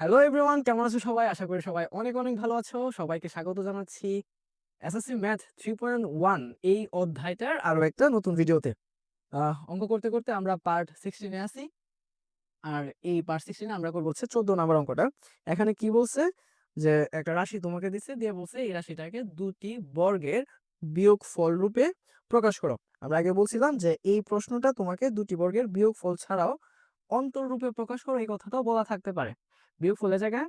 Hello everyone কেমন আছো সবাই? আশা করি সবাই অনেক অনেক ভালো আছো। সবাইকে স্বাগত জানাচ্ছি SSC math three point one এই অধ্যায়টার আরও একটা নতুন ভিডিওতে। অঙ্ক করতে করতে আমরা পার্ট সিক্সটিনে আছি। আর এই পার্ট সিক্সটিনে আমরা করব হচ্ছে চোদ্দ নাম্বার অঙ্কটা। এখানে কি বলছে? যে একটা রাশি তোমাকে দিচ্ছে দিয়ে বলছে এই রাশিটাকে দুটি বর্গের বিয়োগ ফল রূপে প্রকাশ করো। আমরা আগে বলছিলাম যে এই প্রশ্নটা তোমাকে দুটি বর্গের বিয়োগ ফল ছাড়াও অন্তর রূপে প্রকাশ করো, এই কথাটাও বলা থাকতে পারে। বিয়োগ ফলের জায়গায়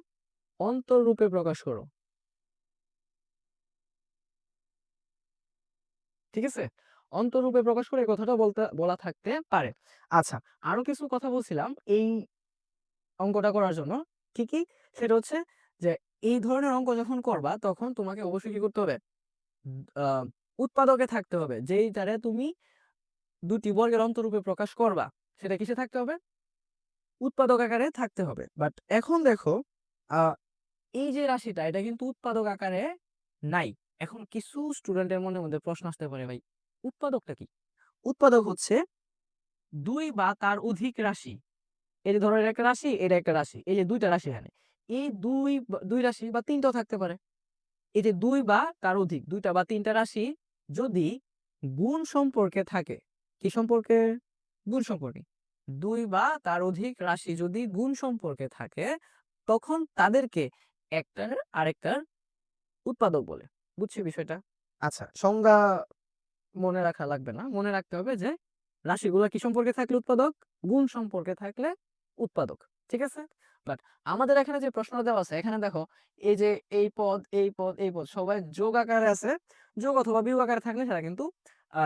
অন্তর রূপে প্রকাশ করো। ঠিক আছে? অন্তর রূপে প্রকাশ করে কথাটা বলতে, বলা থাকতে পারে। আচ্ছা আরও কিছু কথা বলছিলাম এই অঙ্কটা করার জন্য। কি কি? সেটা হচ্ছে যে এই ধরনের অঙ্ক যখন করবা, তখন তোমাকে অবশ্যই কি করতে হবে? উৎপাদকে থাকতে হবে। যেই দ্বারা তুমি দুটি বর্গের অন্তরূপে প্রকাশ করবা, সেটা কিসে থাকতে হবে? উৎপাদক আকারে থাকতে হবে। বাট এখন দেখো এই যে রাশিটা, এটা কিন্তু উৎপাদক আকারে নাই। এখন কিছু স্টুডেন্টের মনের মধ্যে প্রশ্ন আসতে পারে, ভাই, উৎপাদকটা কি? উৎপাদক হচ্ছে দুই বা তার অধিক রাশি। এই যে ধরো একটা রাশি এটা একটা রাশি, এই যে দুইটা রাশি এখানে। এই দুই দুই রাশি বা তিনটাও থাকতে পারে। এই যে দুই বা তার অধিক, দুইটা বা তিনটা রাশি যদি গুণ সম্পর্কে থাকে, কি সম্পর্কে? গুণ সম্পর্কে। দুই বা তার অধিক রাশি যদি গুণ সম্পর্কে থাকে, তখন তাদেরকে একটার আরেকটার উৎপাদক বলে। বুঝছি বিষয়টা? আচ্ছা সংজ্ঞা মনে রাখা লাগবে না। মনে রাখতে হবে যে, রাশিগুলো কি সম্পর্কে থাকলে উৎপাদক? গুণ সম্পর্কে থাকলে উৎপাদক। ঠিক আছে? বাট আমাদের এখানে যে প্রশ্ন দেওয়া আছে, এখানে দেখো, এই যে এই পদ এই পদ এই পদ, সবাই যোগ আকারে আছে। যোগ অথবা বিয়োগ আকারে থাকলে সেটা কিন্তু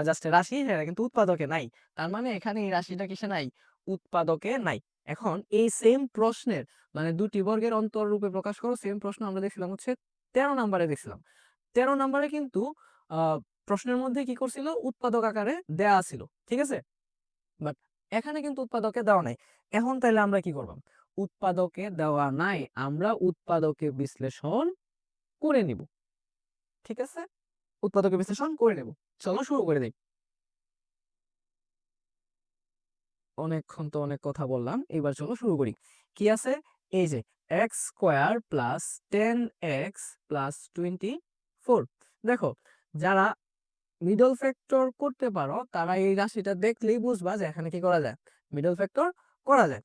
জাস্ট রাশি, সেটা কিন্তু উৎপাদকে নাই। তার মানে এখানে এই রাশিটা কিসে নাই? উৎপাদকে নাই। এখন এই সেম প্রশ্নের মানে দুটি বর্গের অন্তর রূপে প্রকাশ করো সেম প্রশ্ন আমরা দেখছিলাম হচ্ছে তেরো নাম্বারে দেখছিলাম। তেরো নাম্বারে কিন্তু প্রশ্নের মধ্যে কি করছিল? উৎপাদক আকারে দেয়া ছিল ঠিক আছে? বাট এখানে কিন্তু উৎপাদকে দেওয়া নাই। এখন তাইলে আমরা কি করব? উৎপাদকে দেওয়া নাই আমরা উৎপাদকে বিশ্লেষণ করে নিব ঠিক আছে? উৎপাদকে বিশ্লেষণ করে নেব। চলো শুরু করে দিই। অনেকক্ষণ তো অনেক কথা বললাম, এবার চলো শুরু করি। কি আছে? এই যে x square plus ten x plus twenty four দেখো, যারা মিডল ফ্যাক্টর করতে পারো, তারা এই রাশিটা দেখলেই বুঝবা যে এখানে কি করা যায়? মিডল ফ্যাক্টর করা যায়।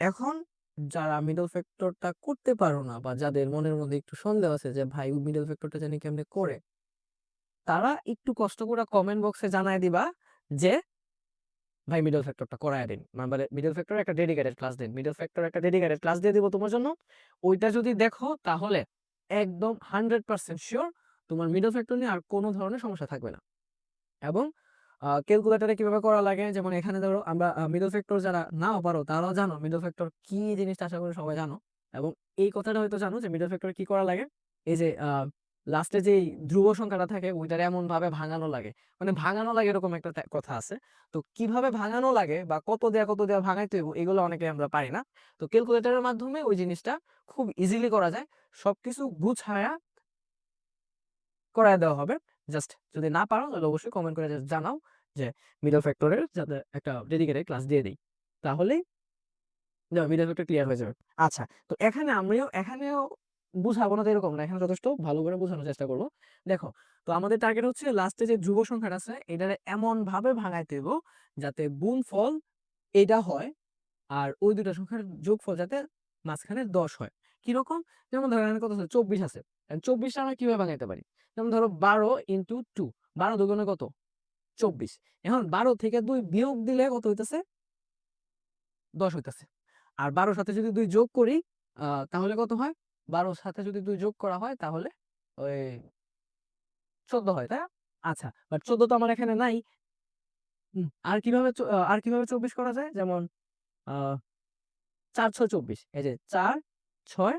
এখন যারা মিডল ফ্যাক্টরটা করতে পারো না বা যাদের মনের মধ্যে একটু সন্দেহ আছে যে, ভাই মিডল ফ্যাক্টরটা জানি কেমনে করে? তারা একটু কষ্ট করে কমেন্ট বক্সে জানায় দিবা যে ভাই মিডল ফ্যাক্টরটা করায় দিন। মানে মিডল ফ্যাক্টর একটা ডেডিকেটেড ক্লাস দিন। মিডল ফ্যাক্টর একটা ডেডিকেটেড ক্লাস দিয়ে দিব তোমার জন্য। ওইটা যদি দেখো, তাহলে একদম হান্ড্রেড পার্সেন্ট শিওর তোমার মিডল ফ্যাক্টর নিয়ে আর কোনো ধরনের সমস্যা থাকবে না। এবং ক্যালকুলেটরে কীভাবে করা লাগে? যেমন এখানে ধরো, আমরা মিডল ফ্যাক্টর যারা নাও পারো, তারাও জানো মিডল ফ্যাক্টর কি জিনিসটা আশা করি সবাই জানো। এবং এই কথাটা হয়তো জানো যে মিডল ফ্যাক্টর কি করা লাগে? এই যে লাস্টে যে ধ্রুব সংখ্যাটা থাকে, ওইটার এমন ভাবে ভাঙানো লাগে। মানে ভাঙানো লাগে এরকম একটা কথা আছে। তো কীভাবে ভাঙানো লাগে বা কত দেয়া কত দেয়া ভাঙাইতে হইব, এগুলো অনেকে আমরা পারি না। তো ক্যালকুলেটরের মাধ্যমে ওই জিনিসটা খুব ইজিলি করা যায়। সবকিছু গুছায়া করায় দেওয়া হবে। জাস্ট যদি না পারো, তাহলে অবশ্যই কমেন্ট করে জানাও যে মিডল ফ্যাক্টরের যাতে একটা ডেডিকেটেড ক্লাস দিয়ে দিই। তাহলেই মিডল ফ্যাক্টর ক্লিয়ার হয়ে যাবে। আচ্ছা তো এখানে আমিও, এখানেও বুঝাবো না তো এরকম না। এখানে যথেষ্ট ভালো করে বোঝানোর চেষ্টা করব। দেখো, তো আমাদের টার্গেট হচ্ছে লাস্টে যে ধ্রুব সংখ্যাটা আছে, এটারে এমন ভাবে ভাঙাইতে হইব যাতে গুণ ফল এটা হয় আর ওই দুটা সংখ্যার যোগফল যাতে মাঝখানে দশ হয়। কীরকম যেমন ধরো এখানে কত আছে? চব্বিশ আছে। চব্বিশটা আমরা কীভাবে ভাঙাইতে পারি? যেমন ধরো বারো ইন্টু টু বারো দুগুণে কত? চব্বিশ। এখন বারো থেকে দুই বিয়োগ দিলে কত হইতেছে? দশ হইতেছে। আর বারোর সাথে যদি দুই যোগ করি তাহলে কত হয়? বারোর সাথে যদি দুই যোগ করা হয় তাহলে ওই চোদ্দ হয়, তাই আচ্ছা বাট চোদ্দ তো আমার এখানে নাই। আর কীভাবে আর কীভাবে চব্বিশ করা যায়? যেমন চার, ছয়, চব্বিশ। এই যে চার, ছয়,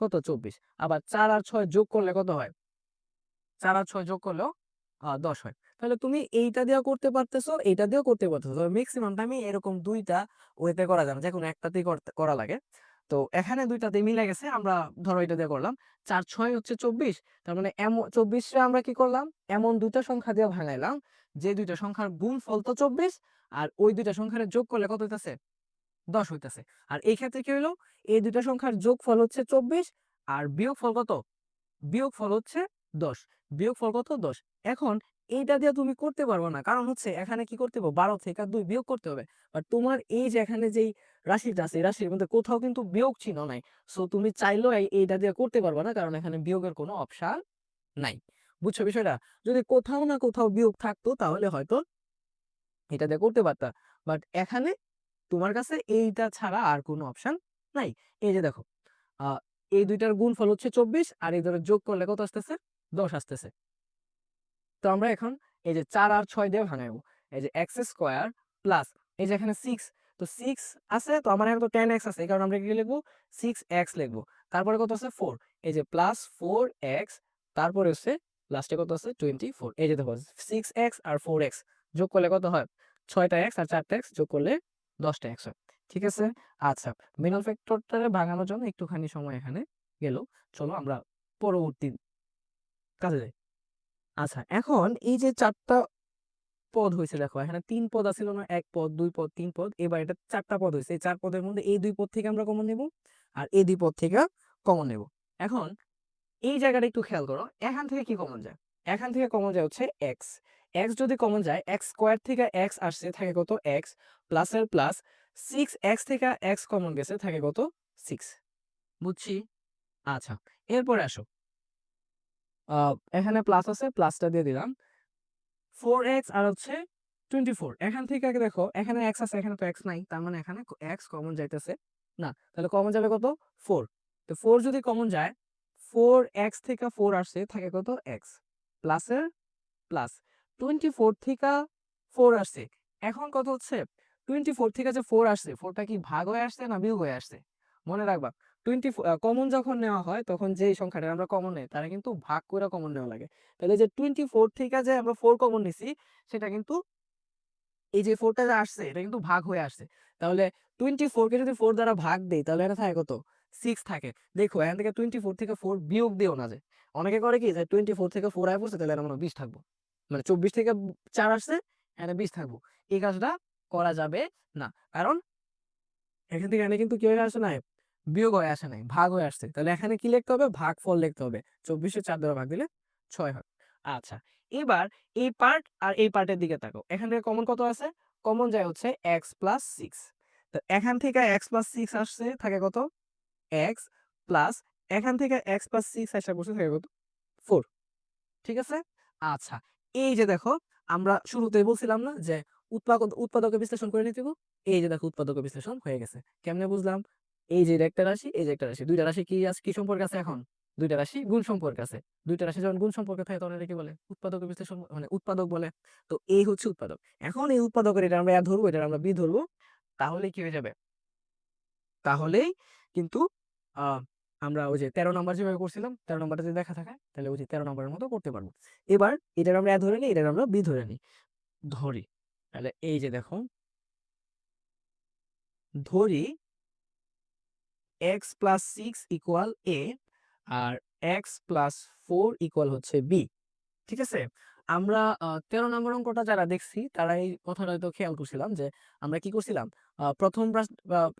কত? চব্বিশ। আবার চার আর ছয় যোগ করলে কত হয়? চার আর ছয় যোগ করলেও দশ হয়। তাহলে তুমি এইটা দিয়েও করতে পারতেছো, এইটা দিয়েও করতে পারতেছো। ম্যাক্সিমাম টাইমে এরকম দুইটা ওয়েতে করা না। যে কোনো একটাতেই করা লাগে। তো এখানে দুইটাতে মিলে গেছে, আমরা ধরো এটা দিয়ে করলাম। চার, ছয় হচ্ছে চব্বিশ, তার মানে এমন চব্বিশে আমরা কি করলাম? এমন দুইটা সংখ্যা দিয়ে ভাঙাইলাম, যে দুইটা সংখ্যার গুণ ফল তো চব্বিশ, আর ওই দুইটা সংখ্যার যোগ করলে কত হইতাছে? দশ হইতেছে। আর এই ক্ষেত্রে কি হলো এই দুইটা সংখ্যার যোগফল হচ্ছে চব্বিশ, আর বিয়োগফল কত? বিয়োগফল হচ্ছে দশ। বিয়োগফল কত? দশ। এখন এইটা দিয়ে তুমি করতে পারব না। কারণ হচ্ছে এখানে কি করতে হবে? বারো থেকে দুই বিয়োগ করতে হবে। আর তোমার এই যে এখানে যেই রাশিটা আছে, এই রাশির মধ্যে কোথাও কিন্তু বিয়োগ চিহ্ন নাই। সো তুমি চাইলেও এইটা দিয়ে করতে পারবে না। কারণ এখানে বিয়োগের কোনো অপশন নাই। বুঝছ বিষয়টা? যদি কোথাও না কোথাও বিয়োগ থাকতো, তাহলে হয়তো এটা দিয়ে করতে পারতা। বাট এখানে তোমার কাছে এইটা ছাড়া আর কোনো অপশন নাই। এই যে দেখো আহ এই দুইটার গুণফল হচ্ছে চব্বিশ, আর এই ধরে যোগ করলে কত আসতেছে? দশ আসতেছে। তো আমরা এখন এই যে চার আর ছয় দিয়ে ভাঙাবো। এই যে এক্স স্কোয়ার প্লাস এই যে এখানে সিক্স তো সিক্স আছে, তো আমার এখানে তো টেন এক্স আছে কারণে আমরা কি লিখব? সিক্স এক্স লিখব। তারপরে কত আছে? ফোর এই যে প্লাস ফোর এক্স, তারপরে হচ্ছে লাস্টে কত আছে? টোয়েন্টি ফোর এই যে দেখো সিক্স এক্স আর ফোর এক্স যোগ করলে কত হয়? ছয়টা এক্স আর চারটা এক্স যোগ করলে দশটা এক্স হয়। ঠিক আছে? আচ্ছা মিডল ফ্যাক্টরটারে ভাঙানোর জন্য একটুখানি সময় এখানে গেল। চলো আমরা পরবর্তী কাজে যাই। আচ্ছা এখন এই যে চারটা পদ হয়েছে দেখো, এখানে তিন পদ আছিল না এক পদ, দুই পদ, তিন পদ, এবার এটা চারটা পদ হয়েছে এই চার পদের মধ্যে এই দুই পদ থেকে আমরা কমন নেব আর এই দুই পদ থেকে কমন নেব। এখন এই জায়গাটা একটু খেয়াল করো, এখান থেকে কি কমন যায়? এখান থেকে কমন যায় হচ্ছে এক্স এক্স যদি কমন যায় এক্স স্কোয়ার থেকে এক্স আসছে থাকে কত? এক্স প্লাসের প্লাস সিক্স এক্স থেকে এক্স কমন গেছে থাকে কত? সিক্স বুঝছি? আচ্ছা এরপরে আসো। এখানে প্লাস আছে প্লাসটা দিয়ে দিলাম। ফোর এক্স আর হচ্ছে টোয়েন্টি ফোর এখান থেকে দেখো, এখানে এক্স আছে, এখানে তো এক্স নাই, তার মানে এখানে এক্স কমন যাইতেছে। না, তাহলে কমন যাবে কত? ফোর তো ফোর যদি কমন যায় ফোর এক্স থেকে ফোর আসছে থাকে কত? এক্স প্লাসের প্লাস টোয়েন্টি ফোর থেকে ফোর আসছে এখন কত হচ্ছে? টোয়েন্টি ফোর থেকে যে ফোর আসছে ফোরটা কি ভাগ হয়ে আসছে না বিয়োগ হয়ে আসছে? মনে রাখবা। টোয়েন্টি কমন যখন নেওয়া হয়, তখন যেই সংখ্যাটা আমরা কমন নেই, তারা কিন্তু ভাগ করে কমন নেওয়া লাগে। তাহলে যে টোয়েন্টি ফোর থেকে যে আমরা ফোর কমন নিছি, সেটা কিন্তু এই যে ফোরটা যে আসছে, এটা কিন্তু ভাগ হয়ে আসছে। তাহলে টোয়েন্টি ফোরকে যদি ফোর দ্বারা ভাগ দেই, তাহলে এটা থাকে কত? সিক্স থাকে। দেখো, এখান থেকে টোয়েন্টি ফোর থেকে ফোর বিয়োগ দিও না যে। অনেকে করে কি যে টোয়েন্টি ফোর থেকে ফোর আয় পড়ছে, তাহলে আমরা বিশ থাকব। মানে চব্বিশ থেকে চার আসছে, এখানে বিশ থাকব। এই কাজটা করা যাবে না। কারণ এখান থেকে এখানে কিন্তু কি হয়ে আসে না বিয়োগ হয়ে আসে নাই, ভাগ হয়ে আসছে। তাহলে এখানে কি লিখতে হবে? ভাগ ফল লিখতে হবে। চব্বিশে চার দ্বারা ভাগ দিলে ছয় হয়। আচ্ছা এবার এই পার্ট আর এই পার্টের দিকে তাকো এখান থেকে কমন কত আছে? কমন যায় হচ্ছে এক্স প্লাস সিক্স এখান থেকে এক্স প্লাস সিক্স আসছে, থাকে কত? এক্স প্লাস এখান থেকে এক্স প্লাস সিক্স আসা বসে থাকে কত? ফোর ঠিক আছে? আচ্ছা এই যে দেখো, আমরা শুরুতেই বলছিলাম না যে উৎপাদক উৎপাদকে বিশ্লেষণ করে নিতে হবে? এই যে দেখো উৎপাদক বিশ্লেষণ হয়ে গেছে। কেমনে বুঝলাম? এই যে একটা রাশি, এই যে একটা রাশি। দুইটা রাশি কি আছে, কি সম্পর্ক আছে এখন? দুইটা রাশি গুণ সম্পর্ক আছে। দুইটা রাশি যখন গুণ সম্পর্ক থাকে, তখন এটা কি বলে উৎপাদক বিশ্লেষণ মানে উৎপাদক বলে। তো এই হচ্ছে উৎপাদক। এখন এই উৎপাদকের এটা আমরা এ ধরবো এটা আমরা বি ধরবো, তাহলে কি হয়ে যাবে? তাহলেই কিন্তু আমরা ওই যে তেরো নম্বর যেভাবে করছিলাম, তেরো নম্বরটা যদি দেখা থাকে, তাহলে ওই যে তেরো নম্বরের মতো করতে পারব। এবার এটার আমরা এ ধরে নিই, এটার আমরা বি ধরে নিই। ধরি। তাহলে এই যে দেখো, ধরি x plus six equal A R x plus four equal হচ্ছে বি ঠিক আছে? আমরা তেরো নম্বর অঙ্কটা যারা দেখছি তারা এই কথাটা হয়তো খেয়াল করছিলাম যে আমরা কি করছিলাম? প্রথম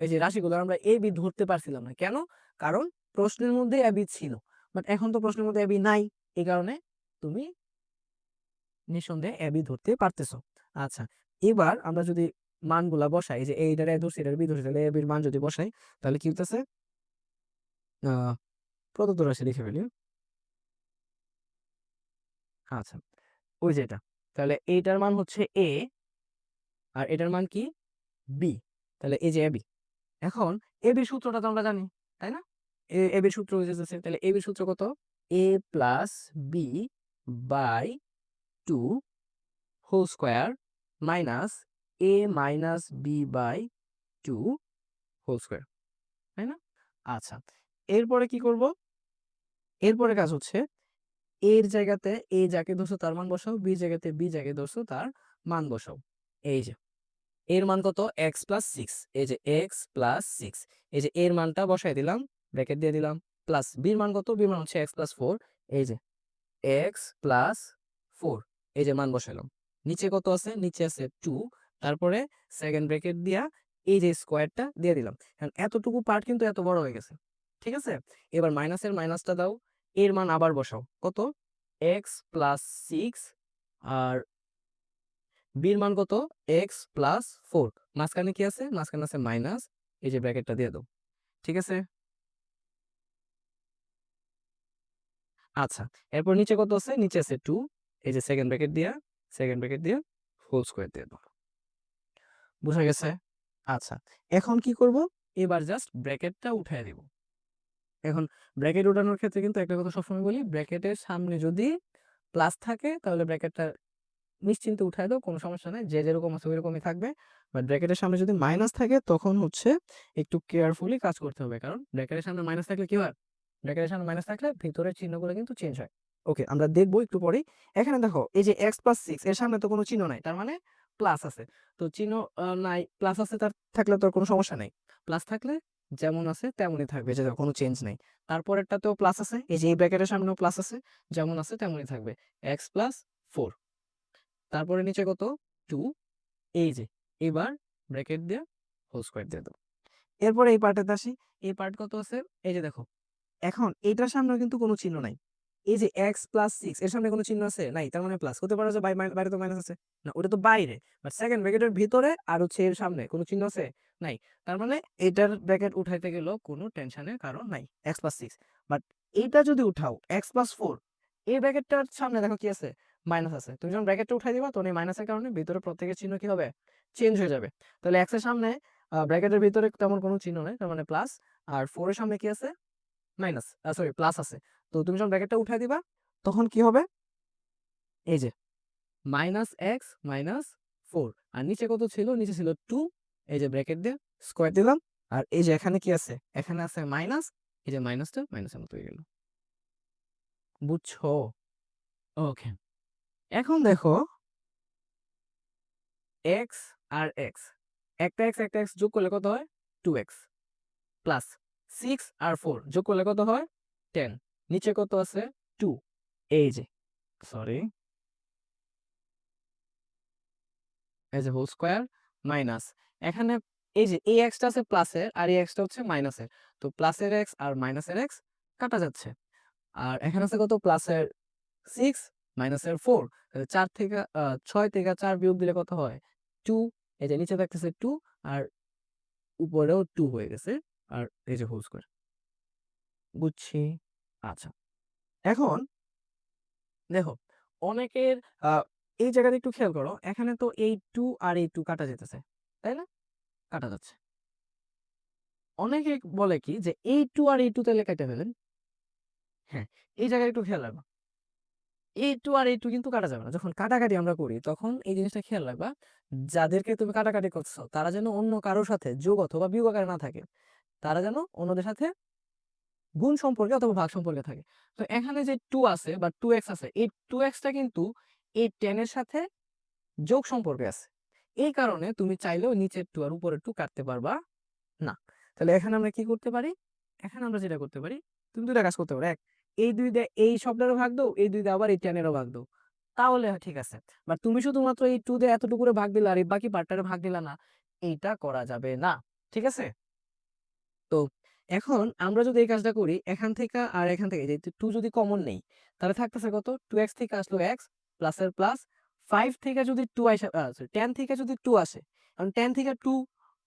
এই যে রাশিগুলো আমরা এ বি ধরতে পারছিলাম না। কেন? কারণ প্রশ্নের মধ্যে এ বি ছিল। বাট এখন তো প্রশ্নের মধ্যে এ বি নাই। এই কারণে তুমি নিঃসন্দেহে এ বি ধরতে পারতেছো। আচ্ছা এবার আমরা যদি মানগুলা বসাই। যে এইটার এ ধরছি এটার বি ধরছি তাহলে এ বির মান যদি বসাই, তাহলে কি হইতেছে? আহ প্রদত্ত রাশি লিখে ফেলি। আচ্ছা ওই যে এটা। তাহলে এইটার মান হচ্ছে এ আর এটার মান কি? বি তাহলে এই যে এবি এখন এ বির সূত্রটা তো আমরা জানি, তাই না? এ বির সূত্র হয়ে যাচ্ছে তাহলে এ বির সূত্র কত? A plus B by two whole square minus A minus B by two whole square তাই না? আচ্ছা এরপরে কি করব? এরপরে কাজ হচ্ছে এর জায়গাতে এ যাকে ধরছো তার মান বসাও বি জায়গাতে বি যাকে ধরছো তার মান বসাও। এই যে, এর মান কত? এক্স প্লাস সিক্স এই যে এক্স প্লাস সিক্স এই যে এর মানটা বসাই দিলাম ব্র্যাকেট দিয়ে দিলাম প্লাস বির মান কত? বির মান হচ্ছে এক্স প্লাস ফোর এই যে এক্স প্লাস ফোর এই যে মান বসাইলাম। নিচে কত আছে? নিচে আছে টু তারপরে সেকেন্ড ব্র্যাকেট দিয়া এই যে স্কোয়ারটা দিয়ে দিলাম। কারণ এতটুকু পার্ট কিন্তু এত বড় হয়ে গেছে, ঠিক আছে? এবার মাইনাসের মাইনাসটা দাও, এর মান আবার বসাও। কত? এক্স প্লাস সিক্স আর বির মান কত? এক্স প্লাস ফোর মাঝখানে কি আছে? মাঝখানে আছে মাইনাস এই যে ব্র্যাকেটটা দিয়ে দাও, ঠিক আছে? আচ্ছা এরপর নিচে কত আছে? নিচে আছে টু এই যে সেকেন্ড ব্র্যাকেট দিয়া সেকেন্ড ব্র্যাকেট দিয়ে হোল স্কোয়ার দিয়ে দাও। বুঝা গেছে? আচ্ছা এখন কি করব? এবার জাস্ট ব্র্যাকেটটা উঠায় দিব। এখন ব্র্যাকেট উঠানোর ক্ষেত্রে কিন্তু একটা কথা সবসময় বলি ব্র্যাকেটের সামনে যদি প্লাস থাকে, তাহলে ব্র্যাকেটটা নিশ্চিন্তে উঠায় দাও, কোনো সমস্যা নেই, যে যেরকম আছে ওইরকমই থাকবে। বাট ব্র্যাকেটের সামনে যদি মাইনাস থাকে, তখন হচ্ছে একটু কেয়ারফুলি কাজ করতে হবে। কারণ ব্র্যাকেটের সামনে মাইনাস থাকলে কি হয়? ব্র্যাকেটের সামনে মাইনাস থাকলে ভিতরের চিহ্নগুলো কিন্তু চেঞ্জ হয়। ওকে আমরা দেখব একটু পরেই। এখানে দেখো, এই যে এক্স প্লাস সিক্স এর সামনে তো কোনো চিহ্ন নাই। তার মানে প্লাস আছে। তো চিহ্ন নাই প্লাস আছে তার, থাকলে তো কোনো সমস্যা নেই। প্লাস থাকলে যেমন আছে তেমনই থাকবে, যে কোনো চেঞ্জ নেই। তারপরেরটাতেও প্লাস আছে, এই যে এই ব্র্যাকেটের সামনেও প্লাস আছে, যেমন আছে তেমনই থাকবে। এক্স প্লাস ফোর তারপরে নিচে কত? টু এই যে, এবার ব্র্যাকেট দিয়ে হোল স্কোয়ার দিয়ে দাও এরপরে এই পার্টেতে আসি, এই পার্ট কত আছে? এই যে দেখো, এখন এটার সামনে কিন্তু কোনো চিহ্ন নাই। এই যে এক্স প্লাস সিক্স এর সামনে কোনো চিহ্ন আছে? নাই, তার মানে প্লাস হতে পারে যে বাইরে তো মাইনাস আছে। না, ওটা তো বাইরে। বাট সেকেন্ড ব্র্যাকেটের ভিতরে আর হচ্ছে এর সামনে কোনো চিহ্ন আছে? নাই। তার মানে এটার ব্র্যাকেট উঠাইতে গেলেও কোনো টেনশনের কারণ নাই এক্স প্লাস সিক্স বাট এইটা যদি উঠাও এক্স প্লাস ফোর এই ব্র্যাকেটটার সামনে দেখো কি আছে? মাইনাস আছে। তুমি যখন ব্র্যাকেটটা উঠাই দিবা, তখন এই মাইনাসের কারণে ভিতরে প্রত্যেকের চিহ্ন কি হবে? চেঞ্জ হয়ে যাবে। তাহলে এক্সের সামনে ব্র্যাকেটের ভিতরে তেমন কোনো চিহ্ন নেই, তার মানে প্লাস আর ফোর এর সামনে কি আছে? মাইনাস সরি প্লাস আছে। তো তুমি যখন ব্র্যাকেটটা উঠাই দিবা, তখন কি হবে? এই যে মাইনাস এক্স মাইনাস ফোর আর নিচে কত ছিল? নিচে ছিল টু এই যে ব্র্যাকেট দিয়ে স্কোয়ার দিলাম। আর এই যে এখানে কি আছে? এখানে আছে মাইনাস এই যে মাইনাসটা মাইনাসের মতো হয়ে গেল। বুঝছ? ওকে এখন দেখো এক্স আর এক্স একটা এক্স একটা এক্স যোগ করলে কত হয়? টু এক্স প্লাস সিক্স আর ফোর যোগ করলে কত হয়? টেন নিচে কত আছে? টু এই যে। সরি এই যে হোল স্কোয়ার মাইনাস এখানে এই যে এই এক্সটা আছে প্লাসের আর এই এক্সটা হচ্ছে মাইনাসের তো প্লাসের এক্স আর মাইনাসের এক্স কাটা যাচ্ছে। আর এখানে আছে কত? প্লাসের সিক্স মাইনাসের ফোর চার থেকে ছয় থেকে চার বিয়োগ দিলে কত হয়? টু এই যে নিচে থাকতেছে টু আর উপরেও টু হয়ে গেছে। আর এই যে হোল স্কোয়ার বুঝছি? আচ্ছা এখন দেখো, অনেকের এই জায়গাটা একটু খেয়াল করো, এখানে তো এই টু আর এই টু কাটা যেতেছে, তাই না? কাটা যাচ্ছে। অনেকে বলে কি যে এই টু আর এই টু তাহলে কেটে ফেলেন। হ্যাঁ এই জায়গায় একটু খেয়াল রাখবা। এই টু আর এই টু কিন্তু কাটা যাবে না। যখন কাটাকাটি আমরা করি, তখন এই জিনিসটা খেয়াল রাখবা, যাদেরকে তুমি কাটাকাটি করছ তারা যেন অন্য কারোর সাথে যোগ অথবা বিয়োগ আকারে না থাকে। তারা যেন অন্যদের সাথে গুণ সম্পর্কে অথবা ভাগ সম্পর্কে থাকে। তো এখানে যে টু আছে বা টু এক্স আছে, এই টু এক্সটা কিন্তু এই টেনের সাথে যোগ সম্পর্কে আছে। এই কারণে তুমি চাইলেও নিচের টু আর উপরের টু কাটতে পারবা না। তাহলে এখানে আমরা কি করতে পারি? এখানে আমরা যেটা করতে পারি, তুমি দুইটা কাজ করতে পারো। এক, এই দুই দিয়ে এই শব্দেরও ভাগ দাও, এই দুই দিয়ে আবার এই টেনেরও ভাগ দাও। তাহলে ঠিক আছে। বাট তুমি শুধুমাত্র এই টু দিয়ে এতটুকু ভাগ দিলা আর এই বাকি পার্টটারে ভাগ দিলা না, এইটা করা যাবে না। ঠিক আছে? তো এখন আমরা যদি এই কাজটা করি, এখান থেকে আর এখান থেকে যে টু যদি কমন নেই, তাহলে থাকতেছে কত? টু এক্স থেকে আসলো এক্স প্লাসের প্লাস ফাইভ থেকে যদি টু আসে টেন থেকে যদি টু আসে কারণ টেন থেকে টু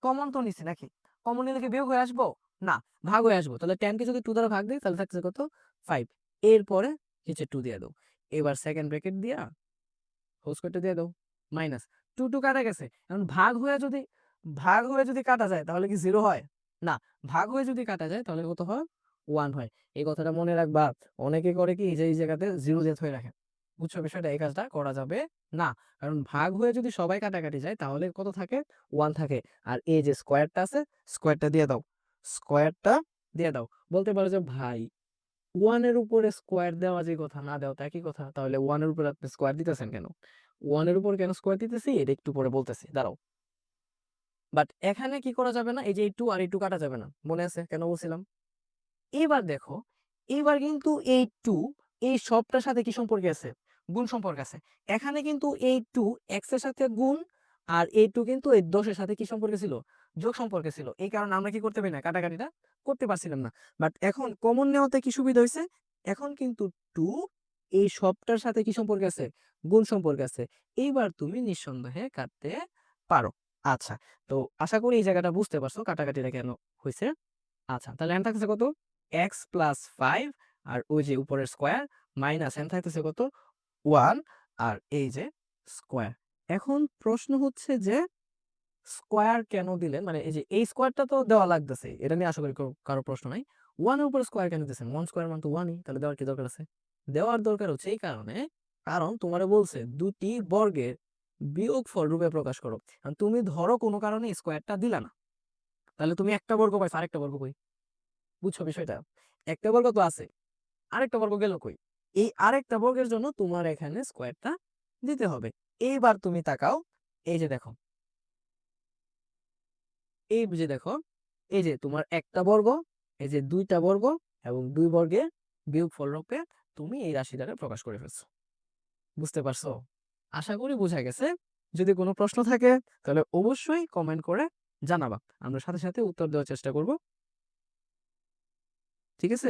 কমন তো নিচ্ছে নাকি? কমন নিলে বিয়োগ হয়ে আসব? না, ভাগ হয়ে আসব। তাহলে টেনকে যদি টু দ্বারা ভাগ দিই, তাহলে থাকছে কত? ফাইভ এরপরে নিচে টু দিয়ে দাও। এবার সেকেন্ড ব্র্যাকেট দিয়া হোল স্কোয়ারটা দিয়ে দাও মাইনাস টু টু কাটা গেছে। এখন ভাগ হয়ে যদি, ভাগ হয়ে যদি কাটা যায়, তাহলে কি জিরো হয়? না, ভাগ হয়ে যদি কাটা যায় তাহলে কত হয়? ওয়ান হয়। এই কথাটা মনে রাখবা। অনেকে করে কি যে, এই জায়গাতে জিরো জেথ হয়ে রাখে। বুঝছ বিষয়টা? এই কাজটা করা যাবে না। কারণ ভাগ হয়ে যদি সবাই কাটাকাটি যায় তাহলে কত থাকে? ওয়ান থাকে। আর এই যে স্কোয়ারটা আছে স্কোয়ারটা দিয়ে দাও। স্কোয়ারটা দিয়ে দাও। বলতে পারো যে, ভাই ওয়ানের উপরে স্কোয়ার দেওয়া যে কথা না দেওয়া তা একই কথা। তাহলে ওয়ানের উপরে আপনি স্কোয়ার দিতেছেন কেন? ওয়ানের উপর কেন স্কোয়ার দিতেছি? এটা একটু পরে বলতেছি। দাঁড়াও। বাট এখানে কি করা যাবে না? এই যে এই টু আর এই টু কাটা যাবে না। মনে আছে? কেন বলছিলাম? এবার দেখো, এবার কিন্তু এই টু, এই সবটার সাথে কি সম্পর্কে আছে? গুণ সম্পর্ক আছে। এখানে কিন্তু এই টু এক্সের সাথে গুণ আর এই টু কিন্তু এই দশের সাথে কি সম্পর্কে ছিল? যোগ সম্পর্কে ছিল। এই কারণে আমরা কি করতে পারি না? কাটাকাটিটা করতে পারছিলাম না। বাট এখন কমন নেওয়াতে কি সুবিধা হয়েছে? এখন কিন্তু টু, এই সবটার সাথে কি সম্পর্ক আছে? গুণ সম্পর্ক আছে। এইবার তুমি নিঃসন্দেহে কাটতে পারো। আচ্ছা। তো আশা করি এই জায়গাটা বুঝতে পারছ কাটাকাটিটা কেন হয়েছে আচ্ছা তাহলে এন থাকতেছে কত? এক্স প্লাস ফাইভ আর ওই যে উপরের স্কোয়ার মাইনাস এন থাকতেছে কত? ওয়ান আর এই যে স্কোয়ার এখন প্রশ্ন হচ্ছে যে স্কোয়ার কেন দিলেন? মানে এই যে এই স্কোয়ারটা তো দেওয়া লাগতেছে, এটা নিয়ে আশা করি কারো- প্রশ্ন নাই। ওয়ানের উপর স্কোয়ার কেন দিতেছেন? ওয়ান স্কোয়ার মান তো ওয়ানই তাহলে দেওয়ার কি দরকার আছে? দেওয়ার দরকার হচ্ছে এই কারণে, কারণ তোমারে বলছে দুটি বর্গের বিয়োগফল রূপে প্রকাশ করো। তুমি ধরো কোনো কারণে স্কোয়ারটা দিলা না। তাহলে তুমি একটা বর্গ পাইছো, আরেকটা বর্গ কই? বুঝছ বিষয়টা? একটা বর্গ তো আছে, আরেকটা বর্গ গেল কই? এই আরেকটা বর্গের জন্য তোমার এখানে স্কোয়ারটা দিতে হবে। এইবার তুমি তাকাও, এই যে দেখো। এই যে দেখো, এই যে তোমার একটা বর্গ, এই যে দুইটা বর্গ এবং দুই বর্গের বিয়োগফল রূপে তুমি এই রাশিটাকে প্রকাশ করে ফেলছো। বুঝতে পারছ? আশা করি বোঝা গেছে। যদি কোনো প্রশ্ন থাকে, তাহলে অবশ্যই কমেন্ট করে জানাবা। আমরা সাথে সাথে উত্তর দেওয়ার চেষ্টা করব। ঠিক আছে?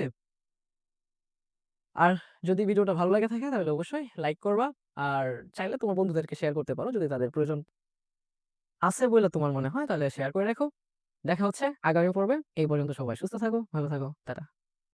আর যদি ভিডিওটা ভালো লাগে থাকে, তাহলে অবশ্যই লাইক করবা। আর চাইলে তোমার বন্ধুদেরকে শেয়ার করতে পারো, যদি তাদের প্রয়োজন আছে বলে তোমার মনে হয়, তাহলে শেয়ার করে রাখো। দেখা হচ্ছে আগামী পর্বে। এই পর্যন্ত সবাই সুস্থ থাকো, ভালো থাকো, টাটা।